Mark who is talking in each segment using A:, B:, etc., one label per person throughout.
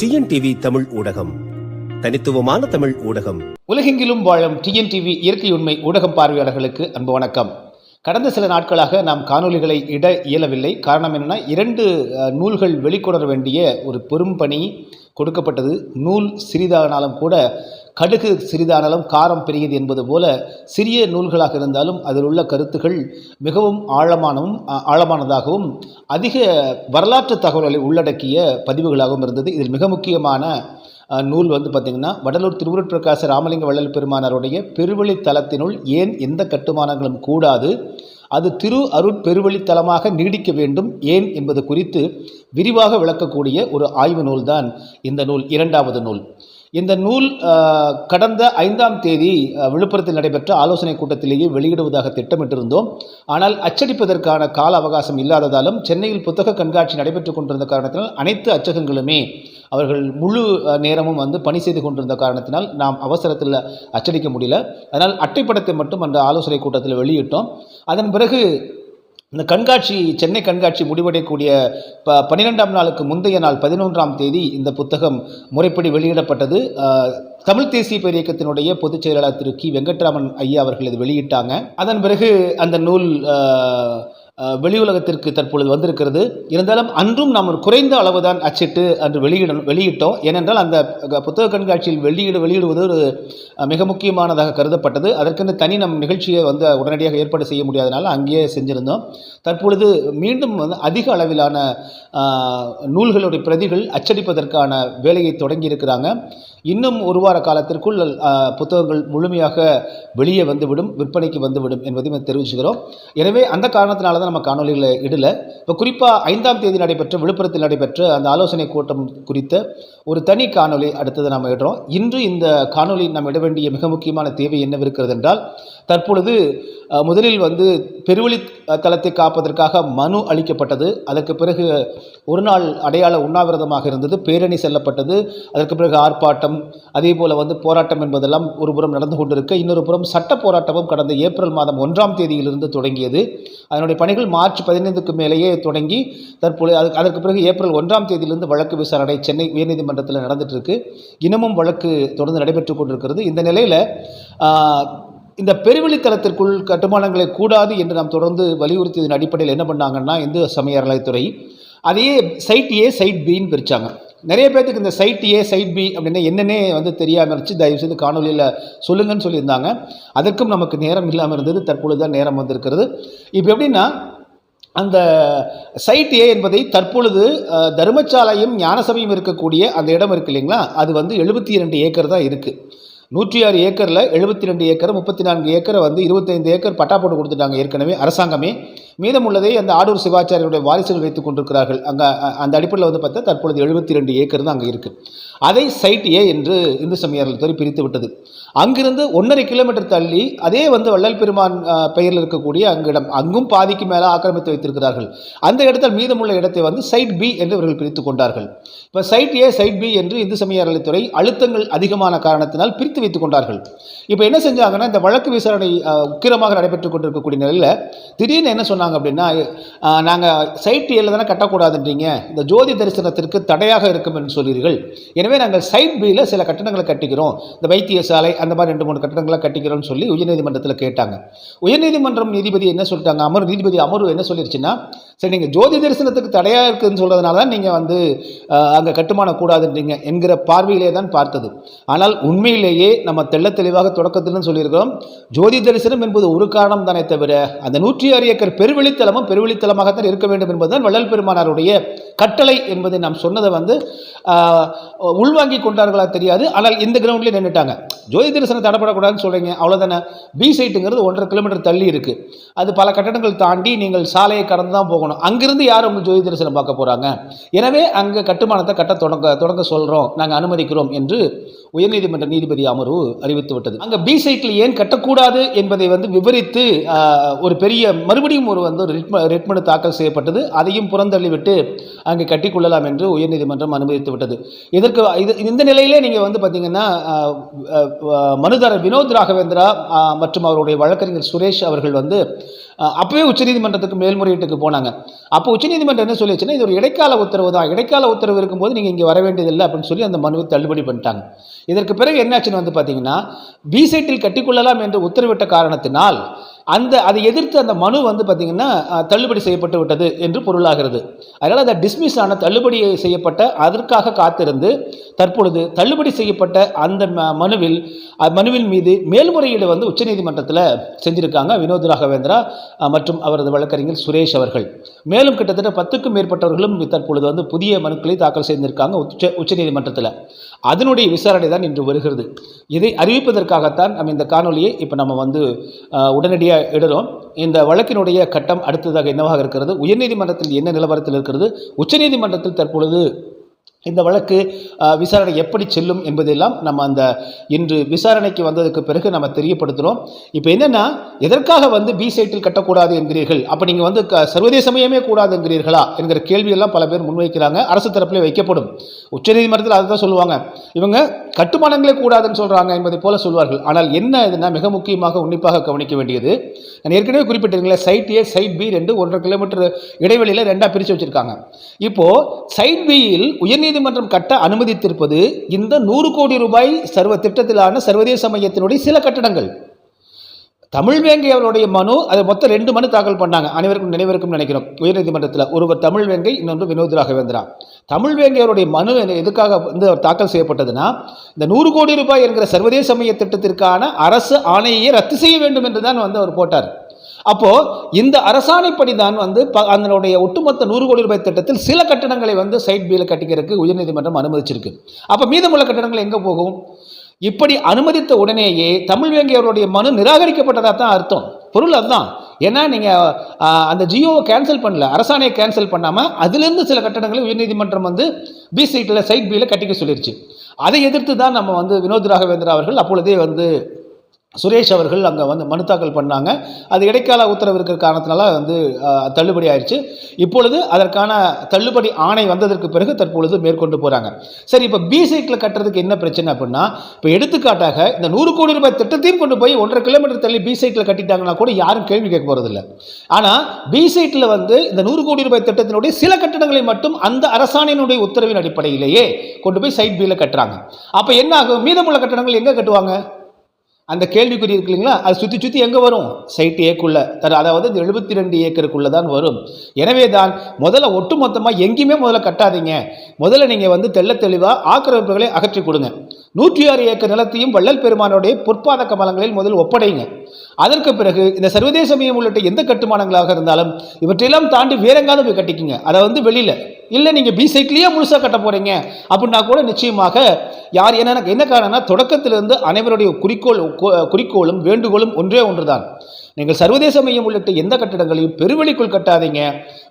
A: TNTV Tamil ஊடகம். தனித்துவமான தமிழ் ஊடகம்.
B: உலகெங்கிலும் வாழும் டிஎன்டிவி இயற்கை உண்மை ஊடகம் பார்வையாளர்களுக்கு அன்பு வணக்கம். கடந்த சில நாட்களாக நாம் காணொளிகளை இட இயலவில்லை. காரணம் என்னன்னா இரண்டு நூல்கள் வெளிக்கொணர வேண்டிய ஒரு பெரும் பணி கொடுக்கப்பட்டது. நூல் சிறிதானாலும் கூட கடுகு சிறிதானாலும் காரம் பெரியது என்பது போல சிறிய நூல்களாக இருந்தாலும் அதில் உள்ள கருத்துகள் மிகவும் ஆழமானவும் ஆழமானதாகவும் அதிக வரலாற்று தகவல்களை உள்ளடக்கிய பதிவுகளாகவும் இருந்தது. இதில் மிக முக்கியமான நூல் வந்து பார்த்திங்கன்னா வடலூர் திருவுருட்பிரகாச ராமலிங்க வள்ளல் பெருமானாருடைய பெருவழி தலத்தினுள் ஏன் எந்த கட்டுமானங்களும் கூடாது அது திரு அருட்பெருவழித்தலமாக நீடிக்க வேண்டும் ஏன் என்பது குறித்து விரிவாக விளக்கக்கூடிய ஒரு ஆய்வு நூல்தான் இந்த நூல் இரண்டாவது நூல். இந்த நூல் கடந்த ஐந்தாம் தேதி விழுப்புரத்தில் நடைபெற்ற ஆலோசனை கூட்டத்திலேயே வெளியிடுவதாக திட்டமிட்டிருந்தோம். ஆனால் அச்சடிப்பதற்கான கால அவகாசம் இல்லாததாலும் சென்னையில் புத்தக கண்காட்சி நடைபெற்றுக் கொண்டிருந்த காரணத்தினால் அனைத்து அச்சகங்களுமே அவர்கள் முழு நேரமும் வந்து பணி செய்து கொண்டிருந்த காரணத்தினால் நாம் அவசரத்தில் அச்சடிக்க முடியல. அதனால் அட்டைப்படத்தை மட்டும் அந்த ஆலோசனை கூட்டத்தில் வெளியிட்டோம். அதன் பிறகு இந்த கண்காட்சி சென்னை கண்காட்சி முடிவடையக்கூடிய ப பன்னிரெண்டாம் நாளுக்கு முந்தைய நாள் பதினொன்றாம் தேதி இந்த புத்தகம் முறைப்படி வெளியிடப்பட்டது. தமிழ் தேசிய பேர் இயக்கத்தினுடைய பொதுச் செயலாளர் திரு கி. வெங்கட்ராமன் ஐயா அவர்கள் இது வெளியிட்டாங்க. அதன் பிறகு அந்த நூல் வெளி உலகத்திற்கு தற்பொழுது வந்திருக்கிறது. இருந்தாலும் அன்றும் நாம் ஒரு குறைந்த அளவு தான் அச்சிட்டு அன்று வெளியிட வெளியிட்டோம். ஏனென்றால் அந்த புத்தக கண்காட்சியில் வெளியிட வெளியிடுவது ஒரு மிக முக்கியமானதாக கருதப்பட்டது. அதற்கென்று தனி நம் நிகழ்ச்சியை வந்து உடனடியாக ஏற்பாடு செய்ய முடியாதனால அங்கேயே செஞ்சிருந்தோம் தற்பொழுது மீண்டும் வந்து அதிக அளவிலான நூல்களுடைய பிரதிகள் அச்சடிப்பதற்கான வேலையை தொடங்கி இருக்கிறாங்க இன்னும் ஒரு வார காலத்திற்குள் புத்தகங்கள் முழுமையாக வெளியே வந்துவிடும் விற்பனைக்கு வந்துவிடும் என்பதையும் தெரிவிச்சுக்கிறோம். எனவே அந்த காரணத்தினால தான் நம்ம காணொலிகளை இடல. இப்போ குறிப்பாக ஐந்தாம் தேதி நடைபெற்ற விழுப்புரத்தில் நடைபெற்ற அந்த ஆலோசனை கூட்டம் குறித்த ஒரு தனி காணொளி அடுத்தது நாம் இடுறோம். இன்று இந்த காணொலி நாம் இட வேண்டிய மிக முக்கியமான தேவை என்னவிருக்கிறது என்றால் தற்பொழுது முதலில் வந்து பெருவழி தளத்தை காப்பதற்காக மனு அளிக்கப்பட்டது. அதற்கு பிறகு ஒரு நாள் அடையாள உண்ணாவிரதமாக இருந்தது பேரணி செல்லப்பட்டது அதற்கு பிறகு ஆர்ப்பாட்டம் அதே போல் வந்து போராட்டம் என்பதெல்லாம் ஒரு புறம் நடந்து கொண்டிருக்க இன்னொரு புறம் சட்ட போராட்டமும் கடந்த ஏப்ரல் மாதம் ஒன்றாம் தேதியிலிருந்து தொடங்கியது. அதனுடைய பணிகள் மார்ச் பதினைந்துக்கு மேலேயே தொடங்கி தற்போது அது அதற்கு பிறகு ஏப்ரல் ஒன்றாம் தேதியிலிருந்து வழக்கு விசாரணை சென்னை உயர்நீதிமன்றத்தில் நடந்துட்டு இருக்கு இன்னமும் வழக்கு தொடர்ந்து நடைபெற்று கொண்டிருக்கிறது. இந்த நிலையில் இந்த பெருவெளித்தலத்திற்குள் கட்டுமானங்களை கூடாது என்று நாம் தொடர்ந்து வலியுறுத்தியதன் அடிப்படையில் என்ன பண்ணாங்கன்னா இந்து சமய அறநிலைத்துறை அதையே சைட் ஏ சைட் பின்னு பிரித்தாங்க நிறைய பேர்த்துக்கு இந்த சைட் ஏ சைட் பி அப்படின்னா என்னென்னே வந்து தெரியாமல் இருந்துச்சு. தயவு செய்து காணொலியில் சொல்லுங்கன்னு சொல்லியிருந்தாங்க. அதற்கும் நமக்கு நேரம் இல்லாமல் இருந்தது. தற்பொழுது தான் நேரம் வந்திருக்கிறது. இப்போ எப்படின்னா அந்த சைட் ஏ என்பதை தற்பொழுது அஹ், தர்மசாலையும் ஞானசபையும் இருக்கக்கூடிய அந்த இடம் இருக்கு இல்லைங்களா? அது வந்து எழுபத்தி இரண்டு ஏக்கர் தான் இருக்குது நூற்றி ஆறு ஏக்கரில் எழுபத்தி ரெண்டு ஏக்கர் முப்பத்தி நான்கு ஏக்கரை வந்து இருபத்தைந்து ஏக்கர் பட்டா போட்டு கொடுத்துட்டாங்க ஏற்கனவே அரசாங்கமே. மீதம் உள்ளதை அந்த ஆடூர் சிவாச்சாரியனுடைய வாரிசுகள் வைத்துக் கொண்டிருக்கிறார்கள். அங்கே அந்த அடிப்படையில் வந்து பார்த்தா தற்பொழுது எழுபத்தி ரெண்டு ஏக்கர் தான் அங்கே இருக்குது அதை சைட் ஏ என்று இந்து சமயத்துறை பிரித்து விட்டது. அங்கிருந்து ஒன்றரை கிலோமீட்டர் தள்ளி அதே வந்து வள்ளல் பெருமான் பெயரில் இருக்கக்கூடிய அங்கிடம் அங்கும் பாதிக்கு மேலே ஆக்கிரமித்து வைத்திருக்கிறார்கள். அந்த இடத்தில் மீதமுள்ள இடத்தை வந்து சைட் பி என்று இவர்கள் பிரித்து கொண்டார்கள். இப்போ சைட் ஏ சைட் பி என்று இந்து சமய அறநிலையத்துறை அழுத்தங்கள் அதிகமான காரணத்தினால் பிரித்து வைத்துக் கொண்டார்கள். இப்போ என்ன செஞ்சாங்கன்னா இந்த வழக்கு விசாரணை உக்கிரமாக நடைபெற்று கொண்டிருக்கக்கூடிய நிலையில் திடீர்னு என்ன சொன்னாங்க அப்படின்னா நாங்கள் சைட் ஏல தானே கட்டக்கூடாதுன்றீங்க. இந்த ஜோதி தரிசனத்திற்கு தடையாக இருக்கும் என்று சொல்கிறீர்கள். எனவே நாங்கள் சைட் பியில் சில கட்டணங்களை கட்டிக்கிறோம். இந்த வைத்தியசாலை அந்த மாதிரி ரெண்டு மூணு கட்டடங்களாக கட்டிக்கிறோம்னு சொல்லி உயர்நீதிமன்றத்தில் கேட்டாங்க. உயர்நீதிமன்றம் நீதிபதி என்ன சொல்லிட்டாங்க? அமர் நீதிபதி அமர்வு என்ன சொல்லிருச்சுன்னா சரி நீங்கள் ஜோதி தரிசனத்துக்கு தடையாக இருக்குதுன்னு சொல்கிறதுனால தான் நீங்கள் வந்து அங்கே கட்டுமானம் கூடாதுன்றீங்க என்கிற பார்வையிலே தான் பார்த்தது. ஆனால் உண்மையிலேயே நம்ம தெள்ளத் தெளிவாக தொடக்கத்திலும் சொல்லியிருக்கிறோம் ஜோதி தரிசனம் என்பது ஒரு காரணம் தானே தவிர அந்த நூற்றி ஆறு ஏக்கர் பெருவெளித்தலமும் பெருவெளித்தலமாகத்தான் இருக்க வேண்டும் என்பதுதான் வள்ளல் பெருமானாருடைய கட்டளை என்பதை நாம் சொன்னதை வந்து உள்வாங்கி கொண்டார்களா தெரியாது. ஆனால் இந்த கிரவுண்ட்லேயே நின்றுட்டாங்க ஜோதி தரிசனம் தடப்படக்கூடாதுன்னு சொல்கிறீங்க அவ்வளோதானே பி சைட்டுங்கிறது ஒன்றரை கிலோமீட்டர் தள்ளி இருக்குது அது பல கட்டடங்கள் தாண்டி நீங்கள் சாலையை கடந்து தான் போகணும். அங்கிருந்து யார் உங்கள் ஜோதி தரிசனம் பார்க்க போகிறாங்க எனவே அங்கே கட்டுமானத்தை கட்ட தொடங்க தொடங்க சொல்கிறோம் நாங்கள் அனுமதிக்கிறோம் என்று உயர்நீதிமன்ற நீதிபதி அமர்வு அறிவித்து விட்டது அங்கே பி சைட்டில் ஏன் கட்டக்கூடாது என்பதை வந்து விவரித்து ஒரு பெரிய மறுபடியும் ஒரு வந்து ரெட்மனு ரிட்மனு தாக்கல் செய்யப்பட்டது. அதையும் புறந்தள்ளிவிட்டு அங்கே கட்டிக்கொள்ளலாம் என்று உயர்நீதிமன்றம் அனுமதித்து விட்டது இதற்கு இது இந்த நிலையிலே நீங்கள் வந்து பார்த்தீங்கன்னா மனுதாரர் வினோத் ராகவேந்திரா மற்றும் அவருடைய வழக்கறிஞர் சுரேஷ் அவர்கள் வந்து அப்போவே உச்சநீதிமன்றத்துக்கு மேல்முறையீட்டுக்கு போனாங்க. அப்போ உச்சநீதிமன்றம் என்ன சொல்லிச்சுன்னா இது ஒரு இடைக்கால உத்தரவு தான். இடைக்கால உத்தரவு இருக்கும்போது நீங்கள் இங்கே வர வேண்டியதில்லை அப்படின்னு சொல்லி அந்த மனுவை தள்ளுபடி பண்ணிட்டாங்க. இதற்கு பிறகு என்னாச்சுன்னு வந்து பார்த்தீங்கன்னா பி சைட்டில் கட்டிக்கொள்ளலாம் என்று உத்தரவிட்ட காரணத்தினால் அந்த அதை எதிர்த்து அந்த மனு வந்து பார்த்தீங்கன்னா தள்ளுபடி செய்யப்பட்டு விட்டது என்று பொருளாகிறது. அதனால் அந்த டிஸ்மிஸ் ஆன தள்ளுபடி செய்யப்பட்ட அதற்காக காத்திருந்து தற்பொழுது தள்ளுபடி செய்யப்பட்ட அந்த மனுவில் மனுவின் மீது மேல்முறையீடு வந்து உச்சநீதிமன்றத்தில் செஞ்சுருக்காங்க வினோத் ராகவேந்திரா மற்றும் அவரது வழக்கறிஞர் சுரேஷ் அவர்கள். மேலும் கிட்டத்தட்ட பத்துக்கும் மேற்பட்டவர்களும் தற்பொழுது வந்து புதிய மனுக்களை தாக்கல் செய்திருக்காங்க உச்ச உச்சநீதிமன்றத்தில். அதனுடைய விசாரணை தான் இன்று வருகிறது. இதை அறிவிப்பதற்காகத்தான் நம்ம இந்த காணொலியை இப்போ நம்ம வந்து உடனடியாக இடுறோம் இந்த வழக்கினுடைய கட்டம் அடுத்ததாக என்னவாக இருக்கிறது? உயர்நீதிமன்றத்தில் என்ன நிலவரத்தில் இருக்கிறது? உச்சநீதிமன்றத்தில் தற்பொழுது இந்த வழக்கு விசாரணை எப்படி செல்லும் என்பதெல்லாம் நம்ம அந்த இன்று விசாரணைக்கு வந்ததுக்கு பிறகு நம்ம தெரியப்படுத்துகிறோம் இப்போ என்னென்னா எதற்காக வந்து பி சைட்டில் கட்டக்கூடாது என்கிறீர்கள்? அப்போ நீங்கள் வந்து க சர்வதேசமயமே கூடாது என்கிறீர்களா? என்கிற கேள்வியெல்லாம் பல பேர் முன்வைக்கிறாங்க. அரசு தரப்பில் வைக்கப்படும். உச்சநீதிமன்றத்தில் அதை தான் சொல்லுவாங்க. இவங்க கட்டுமானங்களே கூடாதுன்னு சொல்கிறாங்க என்பதை போல சொல்வார்கள். ஆனால் என்ன இதுனா மிக முக்கியமாக உன்னிப்பாக கவனிக்க வேண்டியது நான் ஏற்கனவே குறிப்பிட்டிருக்கீங்களே சைட் ஏ சைட் பி ரெண்டு ஒன்றரை கிலோமீட்டர் இடைவெளியில் ரெண்டாக பிரித்து வச்சுருக்காங்க. இப்போது சைட் பியில் உயர்நீதிமன்றம் கட்ட அனுமதித்திருப்பது இந்த நூறு கோடி ரூபாய் சர்வ திட்டத்திலான சர்வதேச மையத்தினுடைய சில கட்டடங்கள். தமிழ் வேங்கை அவருடைய மனு அது மொத்தம் ரெண்டு மனு தாக்கல் பண்ணாங்க. அனைவருக்கும் நினைவிருக்கும் நினைக்கிறோம். உயர்நீதிமன்றத்தில் ஒருவர் தமிழ் வேங்கை இன்னொன்று வினோத் ராகவேந்திரா. தமிழ் வேங்கை அவருடைய மனு எதுக்காக வந்து அவர் தாக்கல் செய்யப்பட்டதுன்னா இந்த நூறு கோடி ரூபாய் என்கிற சர்வதேச மைய திட்டத்திற்கான அரசு ஆணையை ரத்து செய்ய வேண்டும் என்று தான் வந்து அவர் போட்டார். அப்போ இந்த அரசாணைப்படி தான் வந்து ப- அதனுடைய ஒட்டுமொத்த நூறு கோடி ரூபாய் திட்டத்தில் சில கட்டடங்களை வந்து சைட் பியில் கட்டிக்கிறதுக்கு உயர்நீதிமன்றம் அனுமதிச்சிருக்கு. அப்போ மீதமுள்ள கட்டடங்கள் எங்கே போகும்? இப்படி அனுமதித்த உடனேயே தமிழ் வேங்கை அவருடைய மனு நிராகரிக்கப்பட்டதாக தான் அர்த்தம். பொருள் அதுதான். ஏன்னா நீங்கள் அந்த ஜியோவை கேன்சல் பண்ணல அரசாணையை கேன்சல் பண்ணாமல் அதுலேருந்து சில கட்டடங்களை உயர்நீதிமன்றம் வந்து பி சைட்டில் சைட் பியில் கட்டிக்க சொல்லிடுச்சு அதை எதிர்த்து தான் நம்ம வந்து வினோத் ராகவேந்திரா அவர்கள் அப்பொழுதே வந்து சுரேஷ் அவர்கள் அங்கே வந்து மனு தாக்கல் பண்ணாங்க. அது இடைக்கால உத்தரவு இருக்கிற காரணத்தினால வந்து தள்ளுபடி ஆயிடுச்சு இப்பொழுது அதற்கான தள்ளுபடி ஆணை வந்ததற்கு பிறகு தற்பொழுது மேற்கொண்டு போகிறாங்க சரி இப்போ பி சைட்டில் கட்டுறதுக்கு என்ன பிரச்சனை அப்படின்னா இப்போ எடுத்துக்காட்டாக இந்த நூறு கோடி ரூபாய் திட்டத்தையும் கொண்டு போய் ஒன்றரை கிலோமீட்டர் தள்ளி பி சைட்டில் கட்டிட்டாங்கன்னா கூட யாரும் கேள்வி கேட்க போகிறதில்ல ஆனால் பி சைட்டில் வந்து இந்த நூறு கோடி ரூபாய் திட்டத்தினுடைய சில கட்டணங்களை மட்டும் அந்த அரசாணையினுடைய உத்தரவின் அடிப்படையிலேயே கொண்டு போய் சைட் பியில் கட்டுறாங்க. அப்போ என்ன ஆகும்? மீதமுள்ள கட்டணங்கள் எங்கே கட்டுவாங்க? அந்த கேள்விக்குறி இருக்கு இல்லைங்களா? அது சுற்றி சுற்றி எங்கே வரும்? சைட் ஏக்குள்ள. தர- அதாவது இந்த எழுபத்தி ரெண்டு ஏக்கருக்குள்ளே தான் வரும். எனவே தான் முதல்ல ஒட்டு மொத்தமாக எங்கேயுமே முதல்ல கட்டாதீங்க. முதல்ல நீங்கள் வந்து தெள்ள தெளிவாக ஆக்கிரமிப்புகளை அகற்றி கொடுங்க. நூற்றி ஆறு ஏக்கர் நிலத்தையும் வள்ளல் பெருமானுடைய பொற்பாத கமலங்களில் முதல் ஒப்படைங்க. அதற்கு பிறகு இந்த சர்வதேச மையம் உள்ளிட்ட எந்த கட்டுமானங்களாக இருந்தாலும் இவற்றையெல்லாம் தாண்டி வேறெங்காவது போய் கட்டிக்குங்க. அதை வந்து வெளியில் இல்லை நீங்கள் பி சைட்லேயே முழுசாக கட்ட போகிறீங்க அப்படின்னா கூட நிச்சயமாக யார் என்ன என்ன காரணம்னா தொடக்கத்திலிருந்து அனைவருடைய குறிக்கோள் குறிக்கோளும் வேண்டுகோளும் ஒன்றே ஒன்று தான் நீங்கள் சர்வதேச மையம் உள்ளிட்ட எந்த கட்டிடங்களையும் பெருவெளிக்குள் கட்டாதீங்க.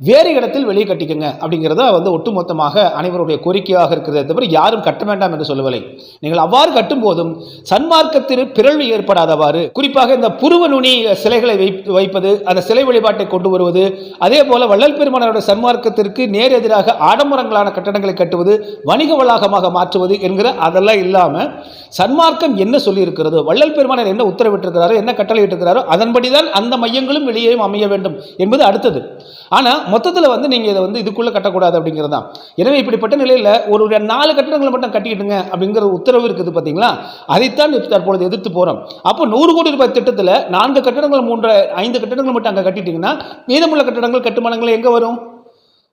B: வேறு இடத்தில் வெளியே கட்டிக்கங்க அப்படிங்கிறத வந்து ஒட்டுமொத்தமாக அனைவருடைய கோரிக்கையாக இருக்கிறதே தவிர யாரும் கட்ட வேண்டாம் என்று சொல்லவில்லை. நீங்கள் அவ்வாறு கட்டும் போதும் சன்மார்க்கத்திற்கு பிறழ்வு ஏற்படாதவாறு குறிப்பாக இந்த புருவ நுனி சிலைகளை வைப்- வைப்பது அந்த சிலை வழிபாட்டை கொண்டு வருவது அதே போல வள்ளல் பெருமானோட சன்மார்க்கத்திற்கு நேர் எதிராக ஆடம்பரங்களான கட்டடங்களை கட்டுவது வணிக வளாகமாக மாற்றுவது என்கிற அதெல்லாம் இல்லாமல் சன்மார்க்கம் என்ன சொல்லியிருக்கிறது வள்ளல் பெருமானர் என்ன உத்தரவிட்டிருக்கிறாரோ என்ன கட்டளையிட்டிருக்கிறாரோ அதன்படிதான் அந்த மையங்களும் வெளியேயும் அமைய வேண்டும் என்பது அடுத்தது. ஆனால் மொத்தத்தில் வந்து நீங்கள் இதை வந்து இதுக்குள்ளே கட்டக்கூடாது அப்படிங்கிறது தான். எனவே இப்படிப்பட்ட நிலையில் ஒரு நாலு கட்டடங்களை மட்டும் கட்டிக்கிட்டுங்க அப்படிங்கிற உத்தரவு இருக்குது பார்த்தீங்களா அதைத்தான் தற்பொழுது எதிர்த்து போகிறோம் அப்போ நூறு கோடி ரூபாய் திட்டத்தில் நான்கு கட்டடங்கள் மூன்று ஐந்து கட்டடங்கள் மட்டும் அங்கே கட்டிட்டீங்கன்னா மீதமுள்ள கட்டடங்கள் கட்டுமானங்கள் எங்கே வரும்?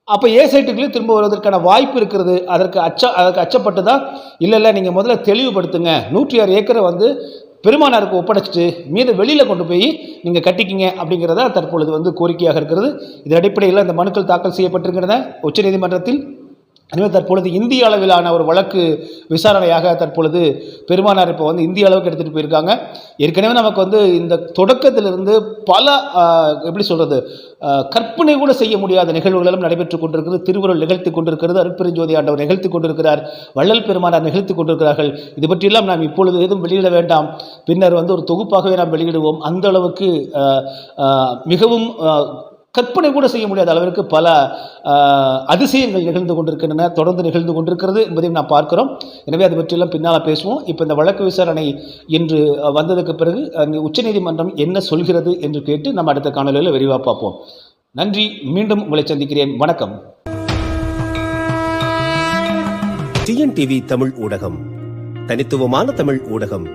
B: அப்போ ஏ சைட்டுக்குள்ளே திரும்ப வருவதற்கான வாய்ப்பு இருக்கிறது. அதற்கு அச்ச அதற்கு அச்சப்பட்டு தான் இல்லை இல்லை நீங்கள் முதல்ல தெளிவுபடுத்துங்க. நூற்றி ஆறு ஏக்கரை வந்து பெருமானாருக்கு ஒப்படைச்சிட்டு மீது வெளியில் கொண்டு போய் நீங்கள் கட்டிக்கிங்க அப்படிங்கிறத தற்பொழுது வந்து கோரிக்கையாக இருக்கிறது. இதன் அடிப்படையில் இந்த மனுக்கள் தாக்கல் செய்யப்பட்டிருக்கிறத உச்சநீதிமன்றத்தில் எனவே தற்பொழுது இந்திய அளவிலான ஒரு வழக்கு விசாரணையாக தற்பொழுது பெருமானார் இப்போ வந்து இந்திய அளவுக்கு எடுத்துகிட்டு போயிருக்காங்க. ஏற்கனவே நமக்கு வந்து இந்த தொடக்கத்திலிருந்து பல எப்படி சொல்கிறது கற்பனை கூட செய்ய முடியாத நிகழ்வுகளும் நடைபெற்று கொண்டிருக்கிறது. திருவுருள் நிகழ்த்தி கொண்டிருக்கிறது. அருட்பெருஞ்சோதி ஆண்டவர் நிகழ்த்தி கொண்டிருக்கிறார். வள்ளல் பெருமானார் நிகழ்த்தி கொண்டிருக்கிறார்கள். இது பற்றியெல்லாம் நாம் இப்பொழுது எதுவும் வெளியிட வேண்டாம். பின்னர் வந்து ஒரு தொகுப்பாகவே நாம் வெளியிடுவோம். அந்த அளவுக்கு மிகவும் கற்பனை கூட செய்ய முடியாத அளவிற்கு பல அதிசயங்கள் நிகழ்ந்து கொண்டிருக்கின்றன தொடர்ந்து நிகழ்ந்து கொண்டிருக்கிறது என்பதையும் நாம் பார்க்கிறோம். எனவே அது பற்றியெல்லாம் பின்னால் பேசுவோம். இப்போ இந்த வழக்கு விசாரணை இன்று வந்ததுக்கு பிறகு உச்சநீதிமன்றம் என்ன சொல்கிறது என்று கேட்டு நம்ம அடுத்த காணொலியில் விரிவாக பார்ப்போம். நன்றி. மீண்டும் உங்களை சந்திக்கிறேன். வணக்கம்.
A: டிஎன்டிவி தமிழ் ஊடகம். தனித்துவமான தமிழ் ஊடகம்.